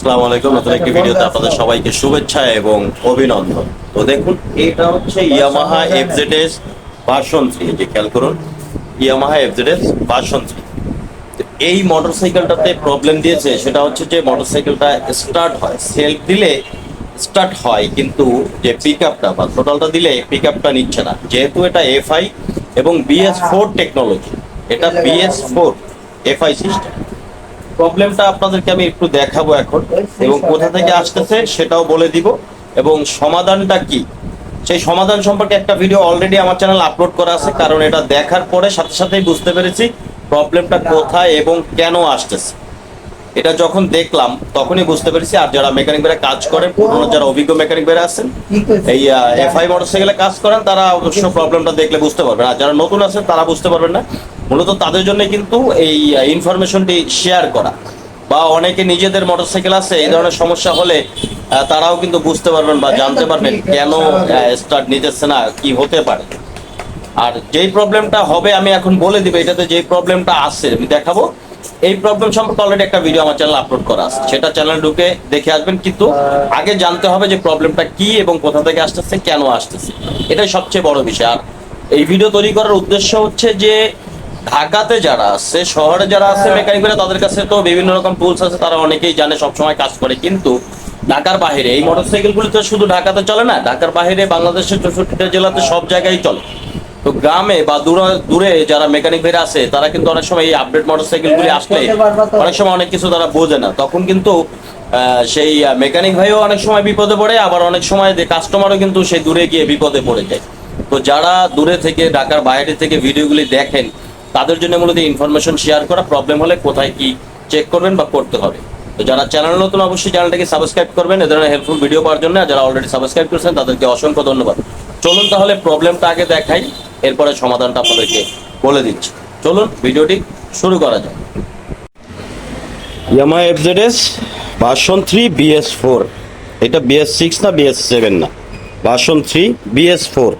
আসসালামু আলাইকুম। নতুন একটি ভিডিওতে আপনাদের সবাইকে শুভেচ্ছা এবং অভিনন্দন। তো দেখুন, এটা হচ্ছে ইয়ামাহা যে খেয়াল করুন, ইয়ামাহা ভার্সন এই মোটরসাইকেলটাতে প্রবলেম দিয়েছে, সেটা হচ্ছে যে মোটরসাইকেলটা স্টার্ট হয়। সেলফ দিলে স্টার্ট হয়, কিন্তু যে পিক আপটা বা টোটালটা দিলে পিক আপটা নিচ্ছে না। যেহেতু এটা এফআই এবং বিএস ফোর টেকনোলজি, এটা বিএস ফোর এফআই সিস্টেম। প্রবলেমটা আপনাদেরকে আমি একটু দেখাবো এখন এবং কোথা থেকে আসতেছে সেটাও বলে দিব। এবং সমাধানটা কি? সেই সমাধান সম্পর্কে একটা ভিডিও অলরেডি আমার চ্যানেল আপলোড করা আছে, কারণ এটা দেখার পরে সাথে সাথেই বুঝতে পেরেছি প্রবলেমটা কোথায় এবং কেন আসতেছে। এটা যখন দেখলাম, তখনই বুঝতে পেরেছি, আর যারা মেকানিক বেড়ে কাজ করে, পুরোনো যারা অভিজ্ঞ মেকানিক বেড়ে আছেন, এই এফআই মোটরসাইকেলে কাজ করেন, তারা অবশ্য প্রবলেমটা দেখলে বুঝতে পারবেন। আর যারা নতুন আছেন, তারা বুঝতে পারবেন না। মূলত তাদের জন্য কিন্তু এই ইনফরমেশনটি শেয়ার করা। বা অনেকে নিজেদের মোটরসাইকেল আছে, এই ধরনের সমস্যা হলে তারাও কিন্তু বুঝতে পারবেন বা জানতে পারবেন কেন স্টার্ট নিতেছে না, কি হতে পারে। আর যেই প্রবলেমটা হবে, আমি এখন বলে দিব, এটাতে যেই প্রবলেমটা আছে, আমি দেখাবো। এই প্রবলেম সম্পর্কে অলরেডি একটা ভিডিও আমার চ্যানেল আপলোড করা আছে। সেটা চ্যানেল ঢুকে দেখে আসবেন কিন্তু আগে জানতে হবে যে প্রবলেমটা কি এবং কোথা থেকে আসতেছে কেন আসতেছে। এটাই সবচেয়ে বড় বিষয়। আর এই ভিডিও তৈরি করার উদ্দেশ্য হচ্ছে যে ঢাকাতে যারা আছে শহরে যারা আছে মেকানিকরা তাদের কাছে তো বিভিন্ন রকম টুলস আছে তারা অনেকেই জানে সবসময় কাজ করে। কিন্তু ঢাকার বাইরে এই মোটরসাইকেলগুলি তো শুধু ঢাকাতে চলে না ঢাকার বাইরে বাংলাদেশের চৌষট্টিটা জেলাতে সব জায়গায় চলে। তো গ্রামে বা দূরে দূরে যারা মেকানিক ভাইরা আছে তারা কিন্তু অনেক সময় এই আপডেট মোটরসাইকেল গুলি আসলে অনেক সময় অনেক কিছু তারা বোঝে না। তখন কিন্তু সেই মেকানিক ভাইও অনেক সময় বিপদে পড়ে আবার অনেক সময় যে কাস্টমারও কিন্তু সেই দূরে গিয়ে বিপদে পড়ে যায়। তো যারা দূরে থেকে ঢাকার বাইরে থেকে ভিডিওগুলি দেখেন তাদের জন্য মূলত ইনফরমেশন শেয়ার করা। প্রবলেম হলে কোথায় কি চেক করবেন বা করতে হবে। তো যারা চ্যানেল নতুন অবশ্যই চ্যানেলটাকে সাবস্ক্রাইব করবেন। এ ধরনের হেল্পফুল ভিডিও পাওয়ার জন্য যারা অলরেডি সাবস্ক্রাইব করেছেন তাদেরকে অসংখ্য ধন্যবাদ। চলুন তাহলে প্রবলেমটা আগে দেখাই, এরপরে সমাধানটা আপনাদেরকে বলে দিচ্ছি। চলুন, ভিডিওটি শুরু করা যাক। Yamaha FZS version three BS four এটা বিএস সিক্স না বিএস সেভেন না? ভার্সন থ্রি বিএস ফোর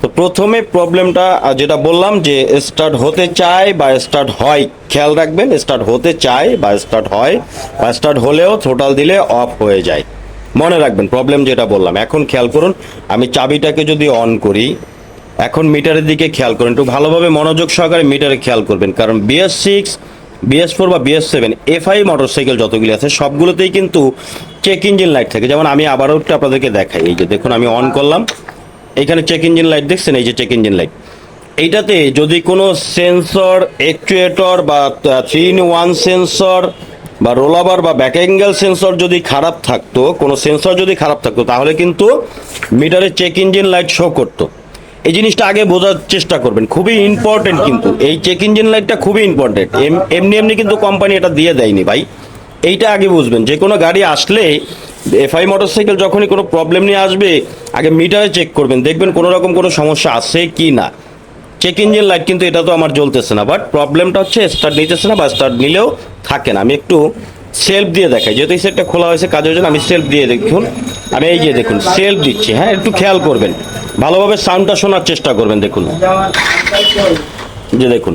তো প্রথমে প্রবলেমটা যেটা বললাম যে স্টার্ট হতে চায় বা স্টার্ট হয়, খেয়াল রাখবেন স্টার্ট হতে চায় বা স্টার্ট হয়, বা স্টার্ট হলেও থ্রোটাল দিলে অফ হয়ে যায়। মনে রাখবেন প্রবলেম যেটা বললাম, এখন খেয়াল করুন, আমি চাবিটাকে যদি অন করি, এখন মিটারের দিকে খেয়াল করুন, একটু ভালোভাবে মনোযোগ সহকারে মিটারে খেয়াল করবেন, কারণ বিএস সিক্স বিএস ফোর বা বিএস সেভেন এফআই মোটরসাইকেল যতগুলি আছে, সবগুলোতেই কিন্তু চেক ইঞ্জিন লাইট থাকে। যেমন আমি আবারও একটু আপনাদেরকে দেখাই, এই যে দেখুন, আমি অন করলাম, এখানে চেক ইঞ্জিন লাইট দেখছেন, এই যে চেক ইঞ্জিন লাইট এইটাতে যদি কোনো সেন্সর অ্যাকচুয়েটর বা থ্রি ইন ওয়ান সেন্সর বা রোলাবার বা ব্যাক অ্যাঙ্গেল সেন্সর যদি খারাপ থাকতো, কোনো সেন্সর যদি খারাপ থাকতো, তাহলে কিন্তু মিটারে চেক ইঞ্জিন লাইট শো করতো। এই জিনিসটা আগে বোঝার চেষ্টা করবেন, খুবই ইম্পর্টেন্ট কিন্তু। এই চেক ইঞ্জিন লাইটটা খুবই ইম্পর্টেন্ট এমনি এমনি কিন্তু কোম্পানি এটা দিয়ে দেয়নি ভাই। এইটা আগে বুঝবেন, যে কোনো গাড়ি আসলে এফআই মোটরসাইকেল যখনই কোনো প্রবলেম নিয়ে আসবে, আগে মিটারে চেক করবেন, দেখবেন কোনো রকম কোনো সমস্যা আছে কি না। চেক ইঞ্জিন লাইট কিন্তু এটা তো আমার জ্বলতেছে না বাট প্রবলেমটা হচ্ছে স্টার্ট নিতেছে না বা স্টার্ট নিলেও থাকে না। আমি একটু সেলফ দিয়ে দেখাই। যেহেতু এই সেটটা খোলা হয়েছে কাজের জন্য, আমি সেলফ দিয়ে দেখুন। আমি এই যে দেখুন সেলফ দিচ্ছি হ্যাঁ একটু খেয়াল করবেন। ভালোভাবে সাউন্ডটা শোনার চেষ্টা করবেন, দেখুন। যে দেখুন।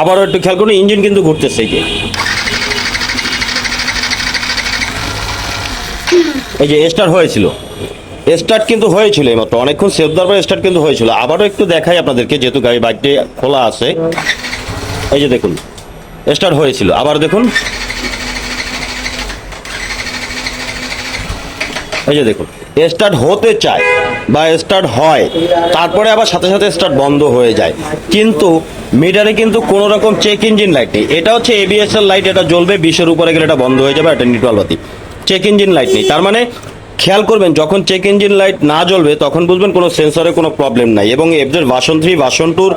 আবারও একটু খেয়াল করুন ইঞ্জিন কিন্তু ঘুরতেছে যে। এই যে স্টার্ট হয়েছিল। স্টার্ট কিন্তু হয়েছিল এইমাত্র অনেকক্ষণ সেফ দেওয়ার পরে স্টার্ট কিন্তু হয়েছিল। আবারও একটু দেখাই আপনাদেরকে, যেহেতু গাড়ি বাইকটি খোলা আছে। এই যে দেখুন স্টার্ট হয়েছিল। আবার দেখুন। এই যে দেখুন স্টার্ট হতে চায় বা স্টার্ট হয়, তারপরে আবার সাথে সাথে স্টার্ট বন্ধ হয়ে যায়। কিন্তু মিটারে কিন্তু কোনো রকম চেক ইঞ্জিন লাইট নেই। এটা হচ্ছে এবিএস এর লাইট এটা জ্বলবে, বিশের উপরে গেলে এটা বন্ধ হয়ে যাবে এটা বাতি চেক ইঞ্জিন লাইট নেই। তার মানে খেয়াল করবেন, যখন চেক ইঞ্জিন লাইট না জ্বলবে, তখন বুঝবেন কোনো সেন্সরে কোনো প্রবলেম নাই। এবং এফজেড ভাষণ থ্রি ভাষণ টুর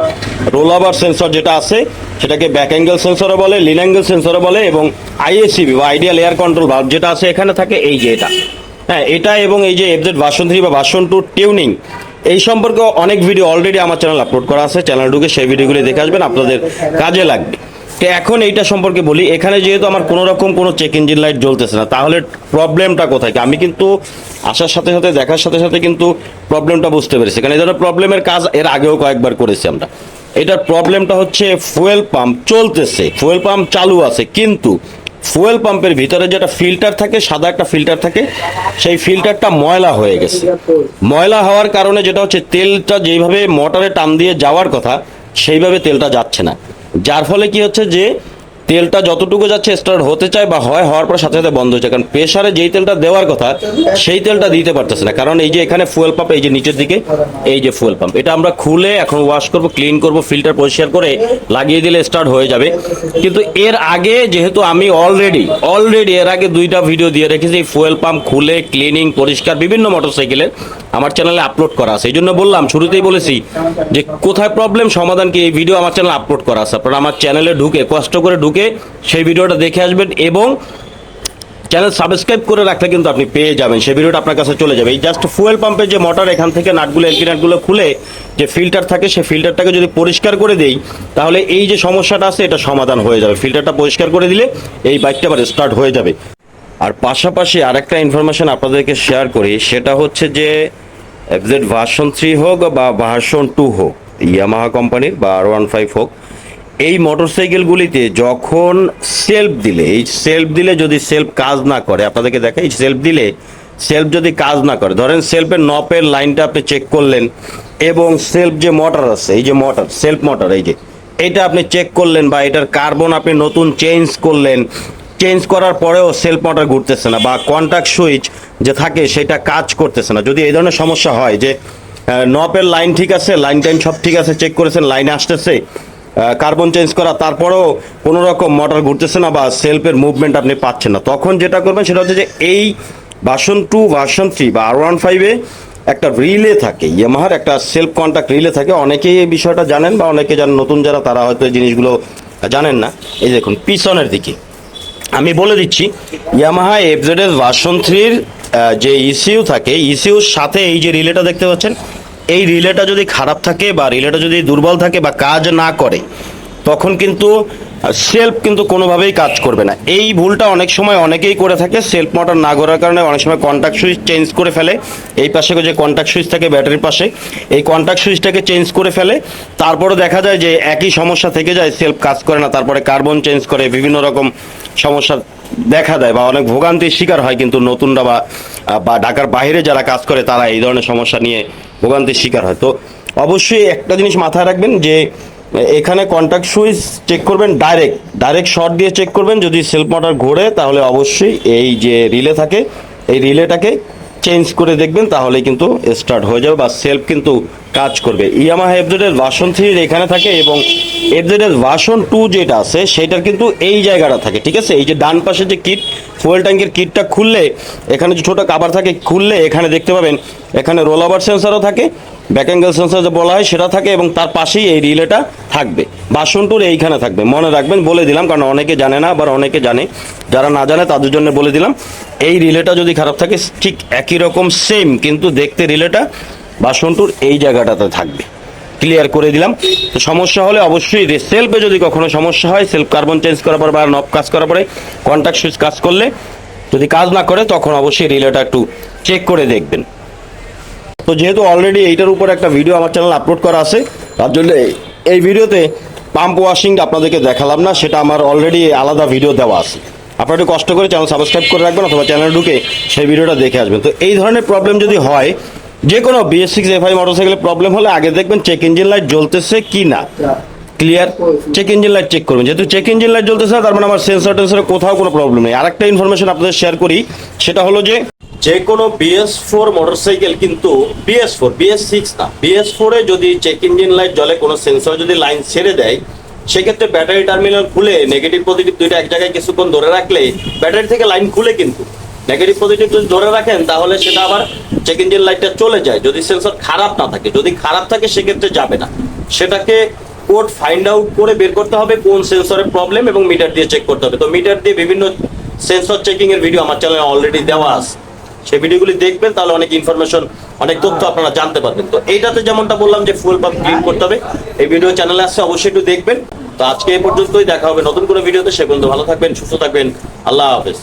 রোল রোলাবার সেন্সর যেটা আছে, সেটাকে ব্যাক অ্যাঙ্গেল সেন্সরও বলে লিন অ্যাঙ্গেল সেন্সরও বলে, এবং আইএসিবি বা আইডিয়াল এয়ার কন্ট্রোল ভাল্ব যেটা আছে, এখানে থাকে এই যে এটা। হ্যাঁ এটা এবং এই যে এফজেড ভার্সন থ্রি বা ভার্সন টুর টিউনিং এই সম্পর্কে অনেক ভিডিও অলরেডি আমার চ্যানেল আপলোড করা আছে। চ্যানেল ঢুকে সেই ভিডিওগুলি দেখে আসবেন, আপনাদের কাজে লাগবে। তো এখন এইটা সম্পর্কে বলি, এখানে যেহেতু আমার কোনো রকম কোনো চেক ইঞ্জিন লাইট জ্বলতেছে না, তাহলে প্রবলেমটা কোথায়? আমি কিন্তু আসার সাথে সাথে, দেখার সাথে সাথে কিন্তু প্রবলেমটা বুঝতে পেরেছি। কারণ ধরনের প্রবলেমের কাজ এর আগেও কয়েকবার করেছি আমরা। এটার প্রবলেমটা হচ্ছে ফুয়েল পাম্প চলতেছে ফুয়েল পাম্প চালু আছে, কিন্তু ফুয়েল পাম্পের ভিতরে যেটা ফিল্টার থাকে, সাদা একটা ফিল্টার থাকে, সেই ফিল্টারটা ময়লা হয়ে গেছে। ময়লা হওয়ার কারণে যেটা হচ্ছে, তেলটা যেভাবে মোটরে টান দিয়ে যাওয়ার কথা, সেইভাবে তেলটা যাচ্ছে না। যার ফলে কি হচ্ছে যে তেলটা যতটুকু যাচ্ছে স্টার্ট হতে চায় বা হয়, হওয়ার পর সাথে সাথে বন্ধ হচ্ছে কারণ প্রেশারে যেই তেলটা দেওয়ার কথা, সেই তেলটা দিতে পারতেছে না। কারণ এই যে এখানে ফুয়েল পাম্প এই যে নিচের দিকে, এই যে ফুয়েল পাম্প এটা আমরা খুলে এখন ওয়াশ করব ক্লিন করব ফিল্টার পরিষ্কার করে লাগিয়ে দিলে স্টার্ট হয়ে যাবে। কিন্তু এর আগে যেহেতু আমি অলরেডি অলরেডি এর আগে দুইটা ভিডিও দিয়ে রেখেছি ফুয়েল পাম্প খুলে ক্লিনিং পরিষ্কার, বিভিন্ন মোটরসাইকেলের আমার চ্যানেলে আপলোড করা আছে। এই জন্য বললাম, শুরুতেই বলেছি যে কোথায় প্রবলেম সমাধান কি? এই ভিডিও আমার চ্যানেলে আপলোড করা আছে। আপনারা আমার চ্যানেলে ঢুকে, কষ্ট করে ঢুকে সেই ভিডিওটা দেখে আসবেন এবং চ্যানেল সাবস্ক্রাইব করে রাখলে কিন্তু আপনি পেয়ে যাবেন। সেই ভিডিওটা আপনার কাছে চলে যাবে। এই জাস্ট ফুয়েল পাম্পের যে মোটর এখান থেকে নাটগুলো এলকি নাটগুলো খুলে যে ফিল্টার থাকে, সেই ফিল্টারটাকে যদি পরিষ্কার করে দেই, তাহলে এই যে সমস্যাটা আছে, এটা সমাধান হয়ে যাবে। ফিল্টারটা পরিষ্কার করে দিলে এই বাইকটা আবার স্টার্ট হয়ে যাবে। আর পাশাপাশি আরেকটা ইনফরমেশন আপনাদেরকে শেয়ার করি, সেটা হচ্ছে যে এফজেড ভার্সন থ্রি হোক বা ভার্সন টু হোক ইয়ামাহা কোম্পানির বা আর ওয়ান ফাইভ হোক এই মোটরসাইকেলগুলিতে যখন সেলফ দিলে, এই সেলফ দিলে যদি সেলফ কাজ না করে, আপনাদেরকে দেখে এই সেলফ দিলে সেলফ যদি কাজ না করে, ধরেন সেলফের নপের লাইনটা আপনি চেক করলেন এবং সেলফ যে মোটর আছে, এই যে মোটর সেলফ মোটর এই যে, এটা আপনি চেক করলেন বা এটার কার্বন আপনি নতুন চেঞ্জ করলেন চেঞ্জ করার পরেও সেলফ মোটর ঘুরতেছে না বা কন্ট্যাক্ট সুইচ যে থাকে সেটা কাজ করতেছে না। যদি এই ধরনের সমস্যা হয় যে নপের লাইন ঠিক আছে লাইন টাইন সব ঠিক আছে চেক করেছেন লাইন আসতেছে কার্বন চেঞ্জ করা, তারপরেও কোনো রকম মোটর ঘুরতেছে না বা সেলফের মুভমেন্ট আপনি পাচ্ছেন না। তখন যেটা করবেন সেটা হচ্ছে যে এই ভার্সন টু ভার্সন থ্রি বা আর ওয়ান ফাইভে একটা রিলে থাকে ইয়ামাহার একটা সেলফ কন্ট্যাক্ট রিলে থাকে। অনেকেই এই বিষয়টা জানেন বা অনেকে জানেন নতুন যারা, তারা হয়তো এই জিনিসগুলো জানেন না। এই দেখুন, পিছনের দিকে। আমি বলে দিচ্ছি ইয়ামাহা এফজেডএস ভার্সন থ্রির যে ইসিউ থাকে ইসিউর সাথে এই যে রিলেটা দেখতে পাচ্ছেন এই রিলেটা যদি খারাপ থাকে বা রিলেটা যদি দুর্বল থাকে বা কাজ না করে, তখন কিন্তু সেলফ কিন্তু কোনোভাবেই কাজ করবে না। এই ভুলটা অনেক সময় অনেকেই করে থাকে সেলফ মোটর না করার কারণে অনেক সময় কন্ট্যাক্ট সুইচ চেঞ্জ করে ফেলে। এই পাশে যে কন্ট্যাক্ট সুইচ থাকে ব্যাটারির পাশে, এই কন্ট্যাক্ট সুইচটাকে চেঞ্জ করে ফেলে। তারপরে দেখা যায় যে একই সমস্যা থেকে যায় সেলফ কাজ করে না, তারপরে কার্বন চেঞ্জ করে, বিভিন্ন রকম সমস্যা দেখা দেয় বা অনেক ভোগান্তির শিকার হয় কিন্তু নতুনরা বা বা ঢাকার বাইরে যারা কাজ করে, তারা এই ধরনের সমস্যা নিয়ে ভোগান্তির শিকার হয়। তো অবশ্যই একটা জিনিস মাথায় রাখবেন যে, এখানে কন্ট্যাক্ট সুইচ চেক করবেন ডাইরেক্ট ডাইরেক্ট শর্ট দিয়ে চেক করবেন। যদি সেলফ মোটর ঘোরে, তাহলে অবশ্যই এই যে রিলে থাকে, এই রিলেটাকে চেঞ্জ করে দেখবেন তাহলে কিন্তু স্টার্ট হয়ে যাবে বা সেলফ কিন্তু কাজ করবে। ইয়ামাহা এফজেডের ভার্সন থ্রি এখানে থাকে এবং এফজেডের ভার্সন টু যেটা আছে, সেটার কিন্তু এই জায়গাটা থাকে, ঠিক আছে? এই যে ডান পাশে যে কিট ফুয়েল ট্যাঙ্কের কিটটা খুললে, এখানে যে ছোটো কাবার থাকে, খুললে এখানে দেখতে পাবেন, এখানে রোল ওভার সেন্সারও থাকে ব্যাক অ্যাঙ্গেল সেন্সার যে বলা হয়, সেটা থাকে এবং তার পাশেই এই রিলেটা থাকবে। ভার্সন টুর এইখানে থাকবে। মনে রাখবেন, বলে দিলাম, কারণ অনেকে জানে না, আবার অনেকে জানে। যারা না জানে, তাদের জন্য বলে দিলাম, এই রিলেটা যদি খারাপ থাকে, ঠিক একই রকম সেম কিন্তু দেখতে রিলেটা বাসনটুর এই জায়গাটাতে থাকবে। ক্লিয়ার করে দিলাম। তো সমস্যা হলে অবশ্যই সেলফে যদি কখনো সমস্যা হয় সেলফ কার্বন চেঞ্জ করার পর বা নব কাজ করার পরে কন্ট্যাক্ট সুইচ কাজ করলে, যদি কাজ না করে, তখন অবশ্যই রিলেটা একটু চেক করে দেখবেন। তো যেহেতু অলরেডি এইটার উপর একটা ভিডিও আমার চ্যানেল আপলোড করা আছে তার জন্য এই- ভিডিওতে পাম্প ওয়াশিংটা আপনাদেরকে দেখালাম না সেটা আমার অলরেডি আলাদা ভিডিও দেওয়া আছে। আপনারা একটু কষ্ট করে চ্যানেল সাবস্ক্রাইব করে রাখবেন অথবা চ্যানেল ঢুকে সেই ভিডিওটা দেখে আসবেন। তো এই ধরনের প্রবলেম যদি হয় যে কোনো বিএস সিক্স এফআই মোটরসাইকেলের প্রবলেম হলে আগে দেখবেন চেক ইঞ্জিন লাইট জ্বলতেছে কি না। Clear check engine light check করবেন। যেহেতু চেক ইঞ্জিন লাইট জ্বলতেছে না, তার মানে আমার সেন্সর টেন্সরে কোথাও কোনো প্রবলেম নেই। আরেকটা ইনফরমেশন আপনাদের শেয়ার করি সেটা হলো যে যে কোনো বিএস ফোর মোটরসাইকেল কিন্তু বিএস ফোর বিএস সিক্স না। বিএস ফোরে যদি চেক ইঞ্জিন লাইট জ্বলে, কোনো সেন্সর যদি লাইন ছেড়ে দেয়, সেক্ষেত্রে ব্যাটারি টার্মিনাল খুলে নেগেটিভ পজিটিভ দুইটা এক জায়গায় কিছুক্ষণ ধরে রাখলে ব্যাটারি থেকে লাইন খুলে কিন্তু। নেগেটিভ পজিটিভ যদি ধরে রাখেন, তাহলে সেটা আবার চেক ইঞ্জিন লাইটটা চলে যায়। যদি সেন্সর খারাপ না থাকে, যদি খারাপ থাকে, সেক্ষেত্রে যাবে না। সেটাকে কোড ফাইন্ড আউট করে বের করতে হবে কোন সেন্সরের প্রবলেম এবং মিটার দিয়ে চেক করতে হবে। তো মিটার দিয়ে বিভিন্ন সেন্সর চেকিং এর ভিডিও আমার চ্যানেলে অলরেডি দেওয়া আছে। সেই ভিডিওগুলি দেখবেন, তাহলে অনেক ইনফরমেশন অনেক তথ্য আপনারা জানতে পারবেন। তো এইটাতে যেমনটা বললাম যে ফুল পাম্প ক্লিন করতে হবে, এই ভিডিও চ্যানেলে আসছে, অবশ্যই একটু দেখবেন। তো আজকে এই পর্যন্তই, দেখা হবে নতুন কোনো ভিডিওতে সে পর্যন্ত ভালো থাকবেন, সুস্থ থাকবেন। আল্লাহ হাফেজ।